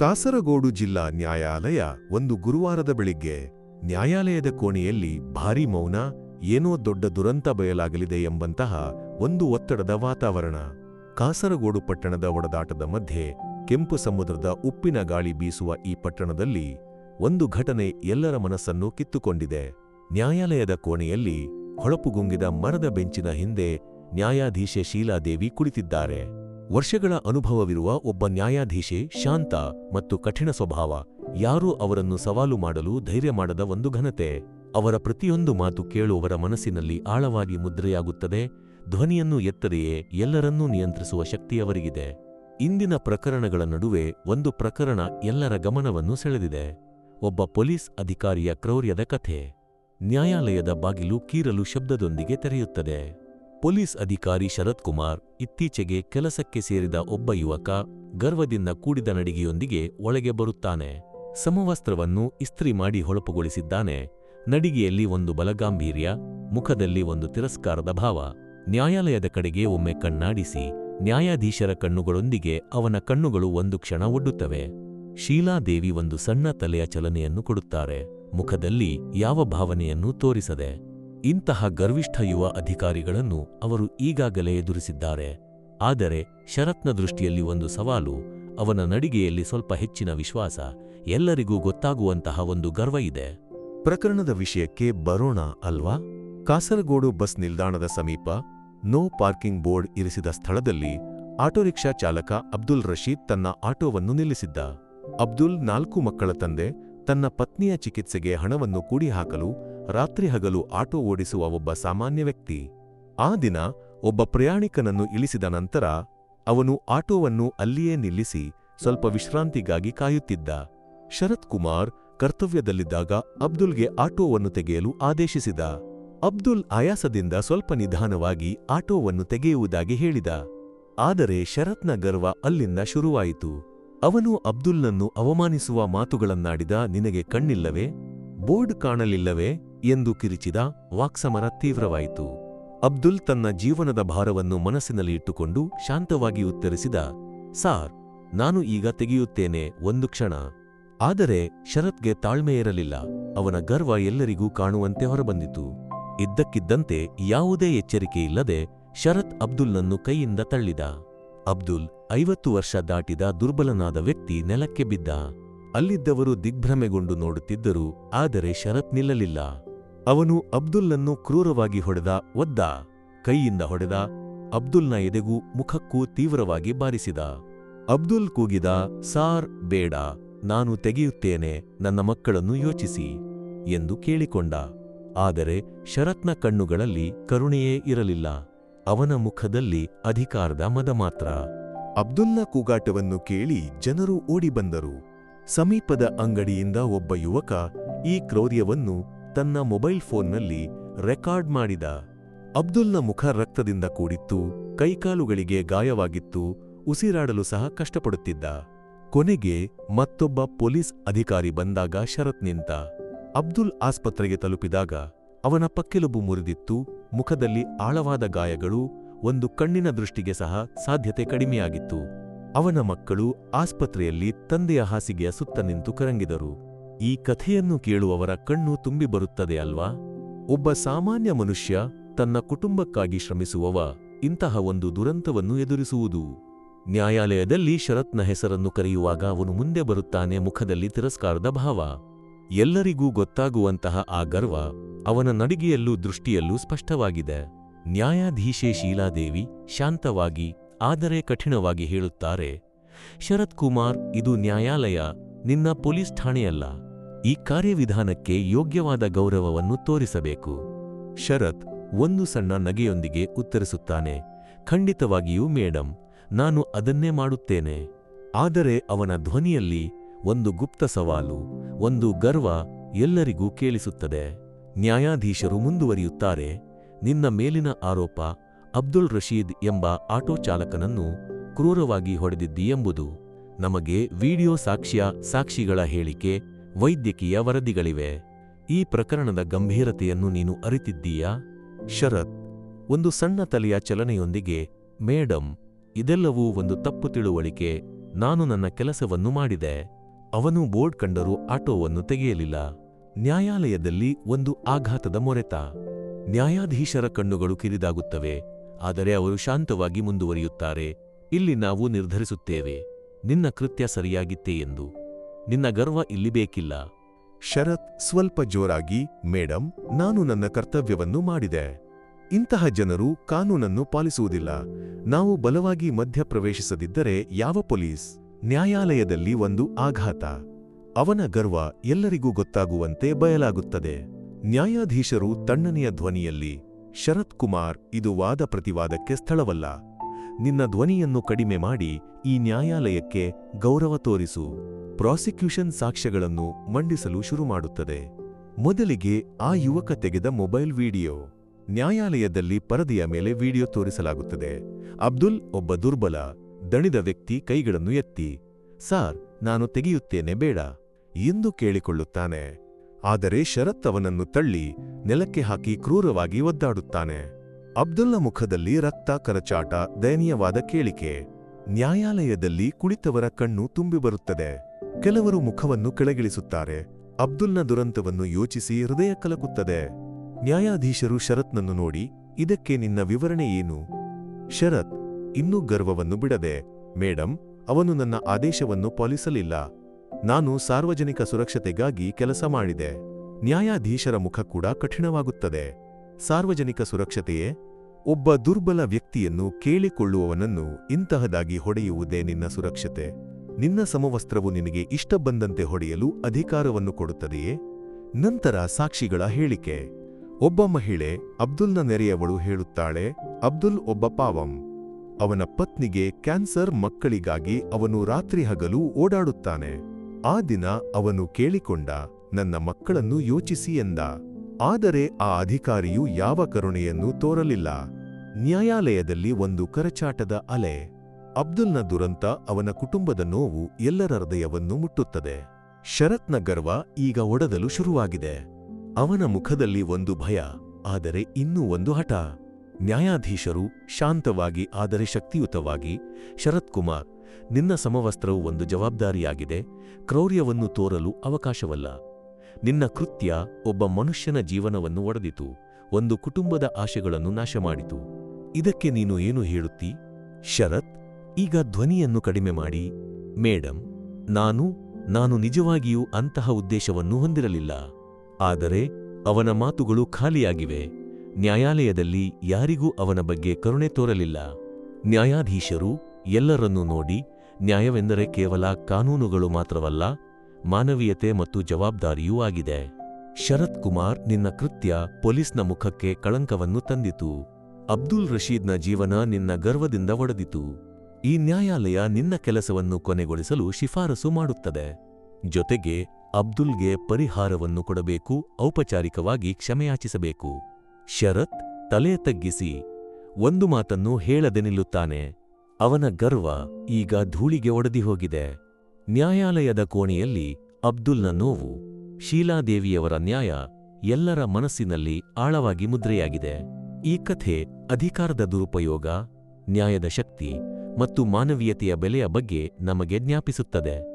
ಕಾಸರಗೋಡು ಜಿಲ್ಲಾ ನ್ಯಾಯಾಲಯ ಒಂದು ಗುರುವಾರದ ಬೆಳಿಗ್ಗೆ ನ್ಯಾಯಾಲಯದ ಕೋಣೆಯಲ್ಲಿ ಭಾರೀ ಮೌನ, ಏನೋ ದೊಡ್ಡ ದುರಂತ ಬಯಲಾಗಲಿದೆ ಎಂಬಂತಹ ಒಂದು ಒತ್ತಡದ ವಾತಾವರಣ. ಕಾಸರಗೋಡು ಪಟ್ಟಣದ ಒಡದಾಟದ ಮಧ್ಯೆ ಕೆಂಪು ಸಮುದ್ರದ ಉಪ್ಪಿನ ಗಾಳಿ ಬೀಸುವ ಈ ಪಟ್ಟಣದಲ್ಲಿ ಒಂದು ಘಟನೆ ಎಲ್ಲರ ಮನಸ್ಸನ್ನು ಕಿತ್ತುಕೊಂಡಿದೆ. ನ್ಯಾಯಾಲಯದ ಕೋಣೆಯಲ್ಲಿ ಹೊಳಪುಗುಂಗಿದ ಮರದ ಬೆಂಚಿನ ಹಿಂದೆ ನ್ಯಾಯಾಧೀಶೆ ಶೀಲಾದೇವಿ ಕುಳಿತಿದ್ದಾರೆ. ವರ್ಷಗಳ ಅನುಭವವಿರುವ ಒಬ್ಬ ನ್ಯಾಯಾಧೀಶೆ ಶಾಂತ ಮತ್ತು ಕಠಿಣ ಸ್ವಭಾವ. ಯಾರೂ ಅವರನ್ನು ಸವಾಲು ಮಾಡಲು ಧೈರ್ಯ ಮಾಡದ ಒಂದು ಘನತೆ. ಅವರ ಪ್ರತಿಯೊಂದು ಮಾತು ಕೇಳುವವರ ಮನಸ್ಸಿನಲ್ಲಿ ಆಳವಾಗಿ ಮುದ್ರೆಯಾಗುತ್ತದೆ. ಧ್ವನಿಯನ್ನು ಎತ್ತದೆಯೇ ಎಲ್ಲರನ್ನೂ ನಿಯಂತ್ರಿಸುವ ಶಕ್ತಿಯವರಿಗಿದೆ. ಇಂದಿನ ಪ್ರಕರಣಗಳ ನಡುವೆ ಒಂದು ಪ್ರಕರಣ ಎಲ್ಲರ ಗಮನವನ್ನು ಸೆಳೆದಿದೆ. ಒಬ್ಬ ಪೊಲೀಸ್ ಅಧಿಕಾರಿಯ ಕ್ರೌರ್ಯದ ಕಥೆ. ನ್ಯಾಯಾಲಯದ ಬಾಗಿಲು ಕೀರಲು ಶಬ್ದದೊಂದಿಗೆ ತೆರೆಯುತ್ತದೆ. ಪೊಲೀಸ್ ಅಧಿಕಾರಿ ಶರತ್ ಕುಮಾರ್ ಇತ್ತೀಚೆಗೆ ಕೆಲಸಕ್ಕೆ ಸೇರಿದ ಒಬ್ಬ ಯುವಕ ಗರ್ವದಿಂದ ಕೂಡಿದ ನಡಿಗೆಯೊಂದಿಗೆ ಒಳಗೆ ಬರುತ್ತಾನೆ. ಸಮವಸ್ತ್ರವನ್ನು ಇಸ್ತ್ರಿ ಮಾಡಿ ಹೊಳಪುಗೊಳಿಸಿದ್ದಾನೆ. ನಡಿಗೆಯಲ್ಲಿ ಒಂದು ಬಲಗಾಂಭೀರ್ಯ, ಮುಖದಲ್ಲಿ ಒಂದು ತಿರಸ್ಕಾರದ ಭಾವ. ನ್ಯಾಯಾಲಯದ ಕಡೆಗೆ ಒಮ್ಮೆ ಕಣ್ಣಾಡಿಸಿ, ನ್ಯಾಯಾಧೀಶರ ಕಣ್ಣುಗಳೊಂದಿಗೆ ಅವನ ಕಣ್ಣುಗಳು ಒಂದು ಕ್ಷಣ ಒಡ್ಡುತ್ತವೆ. ಶೀಲಾದೇವಿ ಒಂದು ಸಣ್ಣ ತಲೆಯ ಚಲನೆಯನ್ನು ಕೊಡುತ್ತಾರೆ. ಮುಖದಲ್ಲಿ ಯಾವ ಭಾವನೆಯನ್ನೂ ತೋರಿಸದೆ ಇಂತಹ ಗರ್ವಿಷ್ಠ ಯುವ ಅಧಿಕಾರಿಗಳನ್ನು ಅವರು ಈಗಾಗಲೇ ಎದುರಿಸಿದ್ದಾರೆ. ಆದರೆ ಶರತ್ನ ದೃಷ್ಟಿಯಲ್ಲಿ ಒಂದು ಸವಾಲು, ಅವನ ನಡಿಗೆಯಲ್ಲಿ ಸ್ವಲ್ಪ ಹೆಚ್ಚಿನ ವಿಶ್ವಾಸ, ಎಲ್ಲರಿಗೂ ಗೊತ್ತಾಗುವಂತಹ ಒಂದು ಗರ್ವ ಇದೆ. ಪ್ರಕರಣದ ವಿಷಯಕ್ಕೆ ಬರೋಣ ಅಲ್ವಾ? ಕಾಸರಗೋಡು ಬಸ್ ನಿಲ್ದಾಣದ ಸಮೀಪ ನೋ ಪಾರ್ಕಿಂಗ್ ಬೋರ್ಡ್ ಇರಿಸಿದ ಸ್ಥಳದಲ್ಲಿ ಆಟೋರಿಕ್ಷಾ ಚಾಲಕ ಅಬ್ದುಲ್ ರಶೀದ್ ತನ್ನ ಆಟೋವನ್ನು ನಿಲ್ಲಿಸಿದ್ದ. ಅಬ್ದುಲ್ ನಾಲ್ಕು ಮಕ್ಕಳ ತಂದೆ ತನ್ನ ಪತ್ನಿಯ ಚಿಕಿತ್ಸೆಗೆ ಹಣವನ್ನು ಕೂಡಿ ಹಾಕಲು ರಾತ್ರಿ ಹಗಲು ಆಟೋ ಓಡಿಸುವ ಒಬ್ಬ ಸಾಮಾನ್ಯ ವ್ಯಕ್ತಿ. ಆ ದಿನ ಒಬ್ಬ ಪ್ರಯಾಣಿಕನನ್ನು ಇಳಿಸಿದ ನಂತರ ಅವನು ಆಟೋವನ್ನು ಅಲ್ಲಿಯೇ ನಿಲ್ಲಿಸಿ ಸ್ವಲ್ಪ ವಿಶ್ರಾಂತಿಗಾಗಿ ಕಾಯುತ್ತಿದ್ದ. ಶರತ್ ಕುಮಾರ್ ಕರ್ತವ್ಯದಲ್ಲಿದ್ದಾಗ ಅಬ್ದುಲ್ಗೆ ಆಟೋವನ್ನು ತೆಗೆಯಲು ಆದೇಶಿಸಿದ. ಅಬ್ದುಲ್ ಆಯಾಸದಿಂದ ಸ್ವಲ್ಪ ನಿಧಾನವಾಗಿ ಆಟೋವನ್ನು ತೆಗೆಯುವುದಾಗಿ ಹೇಳಿದ. ಆದರೆ ಶರತ್ನ ಗರ್ವ ಅಲ್ಲಿಂದ ಶುರುವಾಯಿತು. ಅವನು ಅಬ್ದುಲ್ನನ್ನು ಅವಮಾನಿಸುವ ಮಾತುಗಳನ್ನಾಡಿದ, ನಿನಗೆ ಕಣ್ಣಿಲ್ಲವೇ? ಬೋರ್ಡ್ ಕಾಣಲಿಲ್ಲವೇ? ಎಂದು ಕಿರಿಚಿದ ವಾಕ್ಸಮರ ತೀವ್ರವಾಯಿತು. ಅಬ್ದುಲ್ ತನ್ನ ಜೀವನದ ಭಾರವನ್ನು ಮನಸ್ಸಿನಲ್ಲಿ ಇಟ್ಟುಕೊಂಡು ಶಾಂತವಾಗಿ ಉತ್ತರಿಸಿದ, ಸಾರ್, ನಾನು ಈಗ ತೆಗೆಯುತ್ತೇನೆ ಒಂದು ಕ್ಷಣ. ಆದರೆ ಶರತ್ಗೆ ತಾಳ್ಮೆಯಿರಲಿಲ್ಲ ಅವನ ಗರ್ವ ಎಲ್ಲರಿಗೂ ಕಾಣುವಂತೆ ಹೊರಬಂದಿತು. ಇದ್ದಕ್ಕಿದ್ದಂತೆ ಯಾವುದೇ ಎಚ್ಚರಿಕೆಯಿಲ್ಲದೆ ಶರತ್ ಅಬ್ದುಲ್ನನ್ನು ಕೈಯಿಂದ ತಳ್ಳಿದ. ಅಬ್ದುಲ್ ಐವತ್ತು ವರ್ಷ ದಾಟಿದ ದುರ್ಬಲನಾದ ವ್ಯಕ್ತಿ ನೆಲಕ್ಕೆ ಬಿದ್ದ. ಅಲ್ಲಿದ್ದವರು ದಿಗ್ಭ್ರಮೆಗೊಂಡು ನೋಡುತ್ತಿದ್ದರು, ಆದರೆ ಶರತ್ ನಿಲ್ಲಲಿಲ್ಲ. ಅವನು ಅಬ್ದುಲ್ಲನ್ನು ಕ್ರೂರವಾಗಿ ಹೊಡೆದ, ಒದ್ದ, ಕೈಯಿಂದ ಹೊಡೆದ, ಅಬ್ದುಲ್ನ ಎದೆಗೂ ಮುಖಕ್ಕೂ ತೀವ್ರವಾಗಿ ಬಾರಿಸಿದ. ಅಬ್ದುಲ್ ಕೂಗಿದ, ಸಾರ್, ಬೇಡ, ನಾನು ತೆಗೆಯುತ್ತೇನೆ, ನನ್ನ ಮಕ್ಕಳನ್ನು ಯೋಚಿಸಿ ಎಂದು ಕೇಳಿಕೊಂಡ. ಆದರೆ ಶರತ್ನ ಕಣ್ಣುಗಳಲ್ಲಿ ಕರುಣೆಯೇ ಇರಲಿಲ್ಲ. ಅವನ ಮುಖದಲ್ಲಿ ಅಧಿಕಾರದ ಮದ ಮಾತ್ರ. ಅಬ್ದುಲ್ನ ಕೂಗಾಟವನ್ನು ಕೇಳಿ ಜನರು ಓಡಿಬಂದರು. ಸಮೀಪದ ಅಂಗಡಿಯಿಂದ ಒಬ್ಬ ಯುವಕ ಈ ಕ್ರೌರ್ಯವನ್ನು ತನ್ನ ಮೊಬೈಲ್ ಫೋನ್ನಲ್ಲಿ ರೆಕಾರ್ಡ್ ಮಾಡಿದ. ಅಬ್ದುಲ್ನ ಮುಖ ರಕ್ತದಿಂದ ಕೂಡಿತ್ತು, ಕೈಕಾಲುಗಳಿಗೆ ಗಾಯವಾಗಿತ್ತು, ಉಸಿರಾಡಲು ಸಹ ಕಷ್ಟಪಡುತ್ತಿದ್ದ. ಕೊನೆಗೆ ಮತ್ತೊಬ್ಬ ಪೊಲೀಸ್ ಅಧಿಕಾರಿ ಬಂದಾಗ ಶರತ್ ನಿಂತ. ಅಬ್ದುಲ್ ಆಸ್ಪತ್ರೆಗೆ ತಲುಪಿದಾಗ ಅವನ ಪಕ್ಕೆಲುಬು ಮುರಿದಿತ್ತು, ಮುಖದಲ್ಲಿ ಆಳವಾದ ಗಾಯಗಳು, ಒಂದು ಕಣ್ಣಿನ ದೃಷ್ಟಿಗೆ ಸಹ ಸಾಧ್ಯತೆ ಕಡಿಮೆಯಾಗಿತ್ತು. ಅವನ ಮಕ್ಕಳು ಆಸ್ಪತ್ರೆಯಲ್ಲಿ ತಂದೆಯ ಹಾಸಿಗೆಯ ಸುತ್ತ ನಿಂತು ಕರಂಗಿದರು. ಈ ಕಥೆಯನ್ನು ಕೇಳುವವರ ಕಣ್ಣು ತುಂಬಿ ಬರುತ್ತದೆ ಅಲ್ವಾ? ಒಬ್ಬ ಸಾಮಾನ್ಯ ಮನುಷ್ಯ ತನ್ನ ಕುಟುಂಬಕ್ಕಾಗಿ ಶ್ರಮಿಸುವವ ಇಂತಹ ಒಂದು ದುರಂತವನ್ನು ಎದುರಿಸುವುದು. ನ್ಯಾಯಾಲಯದಲ್ಲಿ ಶರತ್ನ ಹೆಸರನ್ನು ಕರೆಯುವಾಗ ಅವನು ಮುಂದೆ ಬರುತ್ತಾನೆ ಮುಖದಲ್ಲಿ ತಿರಸ್ಕಾರದ ಭಾವ. ಎಲ್ಲರಿಗೂ ಗೊತ್ತಾಗುವಂತಹ ಆ ಗರ್ವ ಅವನ ನಡಿಗೆಯಲ್ಲೂ ದೃಷ್ಟಿಯಲ್ಲೂ ಸ್ಪಷ್ಟವಾಗಿದೆ. ನ್ಯಾಯಾಧೀಶೆ ಶೀಲಾದೇವಿ ಶಾಂತವಾಗಿ, ಆದರೆ ಕಠಿಣವಾಗಿ ಹೇಳುತ್ತಾರೆ ಶರತ್ ಕುಮಾರ್ ಇದು ನ್ಯಾಯಾಲಯ, ನಿನ್ನ ಪೊಲೀಸ್ ಠಾಣೆಯಲ್ಲ. ಈ ಕಾರ್ಯವಿಧಾನಕ್ಕೆ ಯೋಗ್ಯವಾದ ಗೌರವವನ್ನು ತೋರಿಸಬೇಕು. ಶರತ್ ಒಂದು ಸಣ್ಣ ನಗೆಯೊಂದಿಗೆ ಉತ್ತರಿಸುತ್ತಾನೆ, ಖಂಡಿತವಾಗಿಯೂ ಮೇಡಂ, ನಾನು ಅದನ್ನೇ ಮಾಡುತ್ತೇನೆ. ಆದರೆ ಅವನ ಧ್ವನಿಯಲ್ಲಿ ಒಂದು ಗುಪ್ತ ಸವಾಲು, ಒಂದು ಗರ್ವ ಎಲ್ಲರಿಗೂ ಕೇಳಿಸುತ್ತದೆ. ನ್ಯಾಯಾಧೀಶರು ಮುಂದುವರಿಯುತ್ತಾರೆ. ನಿನ್ನ ಮೇಲಿನ ಆರೋಪ ಅಬ್ದುಲ್ ರಶೀದ್ ಎಂಬ ಆಟೋ ಚಾಲಕನನ್ನು ಕ್ರೂರವಾಗಿ ಹೊಡೆದಿದ್ದೀಯೆಂಬುದು ನಮಗೆ ವಿಡಿಯೋ ಸಾಕ್ಷ್ಯ ಸಾಕ್ಷಿಗಳ ಹೇಳಿಕೆ ವೈದ್ಯಕೀಯ ವರದಿಗಳಿವೆ. ಈ ಪ್ರಕರಣದ ಗಂಭೀರತೆಯನ್ನು ನೀನು ಅರಿತಿದ್ದೀಯಾ? ಶರತ್, ಒಂದು ಸಣ್ಣ ತಲೆಯ ಚಲನೆಯೊಂದಿಗೆ, ಮೇಡಂ, ಇದೆಲ್ಲವೂ ಒಂದು ತಪ್ಪು ತಿಳುವಳಿಕೆ. ನಾನು ನನ್ನ ಕೆಲಸವನ್ನು ಮಾಡಿದೆ. ಅವನು ಬೋರ್ಡ್ ಕಂಡರೂ ಆಟೋವನ್ನು ತೆಗೆಯಲಿಲ್ಲ. ನ್ಯಾಯಾಲಯದಲ್ಲಿ ಒಂದು ಆಘಾತದ ಮೊರೆತ. ನ್ಯಾಯಾಧೀಶರ ಕಣ್ಣುಗಳು ಕಿರಿದಾಗುತ್ತವೆ. ಆದರೆ ಅವರು ಶಾಂತವಾಗಿ ಮುಂದುವರಿಯುತ್ತಾರೆ. ಇಲ್ಲಿ ನಾವು ನಿರ್ಧರಿಸುತ್ತೇವೆ. ನಿನ್ನ ಕೃತ್ಯ ಸರಿಯಾಗಿತ್ತೇ ಎಂದು. ನಿನ್ನ ಗರ್ವ ಇಲ್ಲಿ ಬೇಕಿಲ್ಲ ಶರತ್ ಸ್ವಲ್ಪ ಜೋರಾಗಿ, ಮೇಡಂ, ನಾನು ನನ್ನ ಕರ್ತವ್ಯವನ್ನು ಮಾಡಿದೆ. ಇಂತಹ ಜನರು ಕಾನೂನನ್ನು ಪಾಲಿಸುವುದಿಲ್ಲ. ನಾವು ಬಲವಾಗಿ ಮಧ್ಯಪ್ರವೇಶಿಸದಿದ್ದರೆ ಯಾವ ಪೊಲೀಸ್? ನ್ಯಾಯಾಲಯದಲ್ಲಿ ಒಂದು ಆಘಾತ. ಅವನ ಗರ್ವ ಎಲ್ಲರಿಗೂ ಗೊತ್ತಾಗುವಂತೆ ಬಯಲಾಗುತ್ತದೆ. ನ್ಯಾಯಾಧೀಶರು ತಣ್ಣನೆಯ ಧ್ವನಿಯಲ್ಲಿ, ಶರತ್ ಕುಮಾರ್, ಇದು ವಾದ ಪ್ರತಿವಾದಕ್ಕೆ ಸ್ಥಳವಲ್ಲ. ನಿನ್ನ ಧ್ವನಿಯನ್ನು ಕಡಿಮೆ ಮಾಡಿ ಈ ನ್ಯಾಯಾಲಯಕ್ಕೆ ಗೌರವ ತೋರಿಸು. ಪ್ರಾಸಿಕ್ಯೂಷನ್ ಸಾಕ್ಷ್ಯಗಳನ್ನು ಮಂಡಿಸಲು ಶುರುಮಾಡುತ್ತದೆ. ಮೊದಲಿಗೆ ಆ ಯುವಕ ತೆಗೆದ ಮೊಬೈಲ್ ವಿಡಿಯೋ. ನ್ಯಾಯಾಲಯದಲ್ಲಿ ಪರದೆಯ ಮೇಲೆ ವಿಡಿಯೋ ತೋರಿಸಲಾಗುತ್ತದೆ. ಅಬ್ದುಲ್ ಒಬ್ಬ ದುರ್ಬಲ, ದಣಿದ ವ್ಯಕ್ತಿ ಕೈಗಳನ್ನು ಎತ್ತಿ, ಸಾರ್, ನಾನು ತೆಗೆಯುತ್ತೇನೆ, ಬೇಡ, ಎಂದು ಕೇಳಿಕೊಳ್ಳುತ್ತಾನೆ. ಆದರೆ ಶರತ್ ಅವನನ್ನು ತಳ್ಳಿ, ನೆಲಕ್ಕೆ ಹಾಕಿ ಕ್ರೂರವಾಗಿ ಒದ್ದಾಡುತ್ತಾನೆ. ಅಬ್ದುಲ್ನ ಮುಖದಲ್ಲಿ ರಕ್ತ, ಕರಚಾಟ, ದಯನೀಯವಾದ ಕೇಳಿಕೆ. ನ್ಯಾಯಾಲಯದಲ್ಲಿ ಕುಳಿತವರ ಕಣ್ಣು ತುಂಬಿಬರುತ್ತದೆ ಕೆಲವರು ಮುಖವನ್ನು ಕೆಳಗಿಳಿಸುತ್ತಾರೆ. ಅಬ್ದುಲ್ನ ದುರಂತವನ್ನು ಯೋಚಿಸಿ ಹೃದಯ ಕಲಕುತ್ತದೆ. ನ್ಯಾಯಾಧೀಶರು ಶರತ್ನನ್ನು ನೋಡಿ, ಇದಕ್ಕೆ ನಿನ್ನ ವಿವರಣೆ ಏನು? ಶರತ್, ಇನ್ನೂ ಗರ್ವವನ್ನು ಬಿಡದೆ, ಮೇಡಂ, ಅವನು ನನ್ನ ಆದೇಶವನ್ನು ಪಾಲಿಸಲಿಲ್ಲ. ನಾನು ಸಾರ್ವಜನಿಕ ಸುರಕ್ಷತೆಗಾಗಿ ಕೆಲಸ ಮಾಡಿದೆ. ನ್ಯಾಯಾಧೀಶರ ಮುಖ ಕೂಡ ಕಠಿಣವಾಗುತ್ತದೆ. ಸಾರ್ವಜನಿಕ ಸುರಕ್ಷತೆಯೇ? ಒಬ್ಬ ದುರ್ಬಲ ವ್ಯಕ್ತಿಯನ್ನು ಕೇಳಿಕೊಳ್ಳುವವನನ್ನು ಇಂತಹದಾಗಿ ಹೊಡೆಯುವುದೇ ನಿನ್ನ ಸುರಕ್ಷತೆ. ನಿನ್ನ ಸಮವಸ್ತ್ರವು ನಿನಗೆ ಇಷ್ಟ ಬಂದಂತೆ ಹೊಡೆಯಲು ಅಧಿಕಾರವನ್ನು ಕೊಡುತ್ತದೆಯೇ? ನಂತರ ಸಾಕ್ಷಿಗಳ ಹೇಳಿಕೆ. ಒಬ್ಬ ಮಹಿಳೆ ಅಬ್ದುಲ್ನ ನೆರೆಯವಳು ಹೇಳುತ್ತಾಳೆ, ಅಬ್ದುಲ್ ಒಬ್ಬ ಪಾವಂ. ಅವನ ಪತ್ನಿಗೆ ಕ್ಯಾನ್ಸರ್ ಮಕ್ಕಳಿಗಾಗಿ ಅವನು ರಾತ್ರಿ ಹಗಲು ಓಡಾಡುತ್ತಾನೆ. ಆ ದಿನ ಅವನು ಕೇಳಿಕೊಂಡ, ನನ್ನ ಮಕ್ಕಳನ್ನು ಯೋಚಿಸಿ ಎಂದ. ಆದರೆ ಆ ಅಧಿಕಾರಿಯು ಯಾವ ಕರುಣೆಯನ್ನು ತೋರಲಿಲ್ಲ. ನ್ಯಾಯಾಲಯದಲ್ಲಿ ಒಂದು ಕರಚಾಟದ ಅಲೆ. ಅಬ್ದುಲ್ನ ದುರಂತ ಅವನ ಕುಟುಂಬದ ನೋವು ಎಲ್ಲರ ಹೃದಯವನ್ನು ಮುಟ್ಟುತ್ತದೆ. ಶರತ್ನ ಗರ್ವ ಈಗ ಒಡದಲು ಶುರುವಾಗಿದೆ. ಅವನ ಮುಖದಲ್ಲಿ ಒಂದು ಭಯ, ಆದರೆ ಇನ್ನೂ ಒಂದು ಹಠ. ನ್ಯಾಯಾಧೀಶರು ಶಾಂತವಾಗಿ ಆದರೆ ಶಕ್ತಿಯುತವಾಗಿ, ಶರತ್ ಕುಮಾರ್, ನಿನ್ನ ಸಮವಸ್ತ್ರವು ಒಂದು ಜವಾಬ್ದಾರಿಯಾಗಿದೆ, ಕ್ರೌರ್ಯವನ್ನು ತೋರಲು ಅವಕಾಶವಲ್ಲ. ನಿನ್ನ ಕೃತ್ಯ ಒಬ್ಬ ಮನುಷ್ಯನ ಜೀವನವನ್ನು ಒಡೆದಿತು, ಒಂದು ಕುಟುಂಬದ ಆಶೆಗಳನ್ನು ನಾಶಮಾಡಿತು. ಇದಕ್ಕೆ ನೀನು ಏನು ಹೇಳುತ್ತಿ? ಶರತ್ ಈಗ ಧ್ವನಿಯನ್ನು ಕಡಿಮೆ ಮಾಡಿ, ಮೇಡಂ, ನಾನು ನಾನು ನಿಜವಾಗಿಯೂ ಅಂತಹ ಉದ್ದೇಶವನ್ನು ಹೊಂದಿರಲಿಲ್ಲ. ಆದರೆ ಅವನ ಮಾತುಗಳು ಖಾಲಿಯಾಗಿವೆ. ನ್ಯಾಯಾಲಯದಲ್ಲಿ ಯಾರಿಗೂ ಅವನ ಬಗ್ಗೆ ಕರುಣೆ ತೋರಲಿಲ್ಲ. ನ್ಯಾಯಾಧೀಶರು ಎಲ್ಲರನ್ನೂ ನೋಡಿ, ನ್ಯಾಯವೆಂದರೆ ಕೇವಲ ಕಾನೂನುಗಳು ಮಾತ್ರವಲ್ಲ, ಮಾನವೀಯತೆ ಮತ್ತು ಜವಾಬ್ದಾರಿಯೂ ಆಗಿದೆ. ಶರತ್ ಕುಮಾರ್ ನಿನ್ನ ಕೃತ್ಯ ಪೊಲೀಸ್ನ ಮುಖಕ್ಕೆ ಕಳಂಕವನ್ನು ತಂದಿತು. ಅಬ್ದುಲ್ ರಶೀದ್ನ ಜೀವನ ನಿನ್ನ ಗರ್ವದಿಂದ ಒಡೆದಿತು. ಈ ನ್ಯಾಯಾಲಯ ನಿನ್ನ ಕೆಲಸವನ್ನು ಕೊನೆಗೊಳಿಸಲು ಶಿಫಾರಸು ಮಾಡುತ್ತದೆ. ಜೊತೆಗೆ ಅಬ್ದುಲ್ಗೆ ಪರಿಹಾರವನ್ನು ಕೊಡಬೇಕು, ಔಪಚಾರಿಕವಾಗಿ ಕ್ಷಮೆಯಾಚಿಸಬೇಕು. ಶರತ್ ತಲೆ ತಗ್ಗಿಸಿ ಒಂದು ಮಾತನ್ನು ಹೇಳದೆ ನಿಲ್ಲುತ್ತಾನೆ. ಅವನ ಗರ್ವ ಈಗ ಧೂಳಿಗೆ ಒಡೆದಿ ಹೋಗಿದೆ. ನ್ಯಾಯಾಲಯದ ಕೋಣೆಯಲ್ಲಿ ಅಬ್ದುಲ್ನ ನೋವು, ಶೀಲಾದೇವಿಯವರ ನ್ಯಾಯ ಎಲ್ಲರ ಮನಸ್ಸಿನಲ್ಲಿ ಆಳವಾಗಿ ಮುದ್ರೆಯಾಗಿದೆ. ಈ ಕಥೆ ಅಧಿಕಾರದ ದುರುಪಯೋಗ, ನ್ಯಾಯದ ಶಕ್ತಿ ಮತ್ತು ಮಾನವೀಯತೆಯ ಬೆಲೆಯ ಬಗ್ಗೆ ನಮಗೆ ಜ್ಞಾಪಿಸುತ್ತದೆ.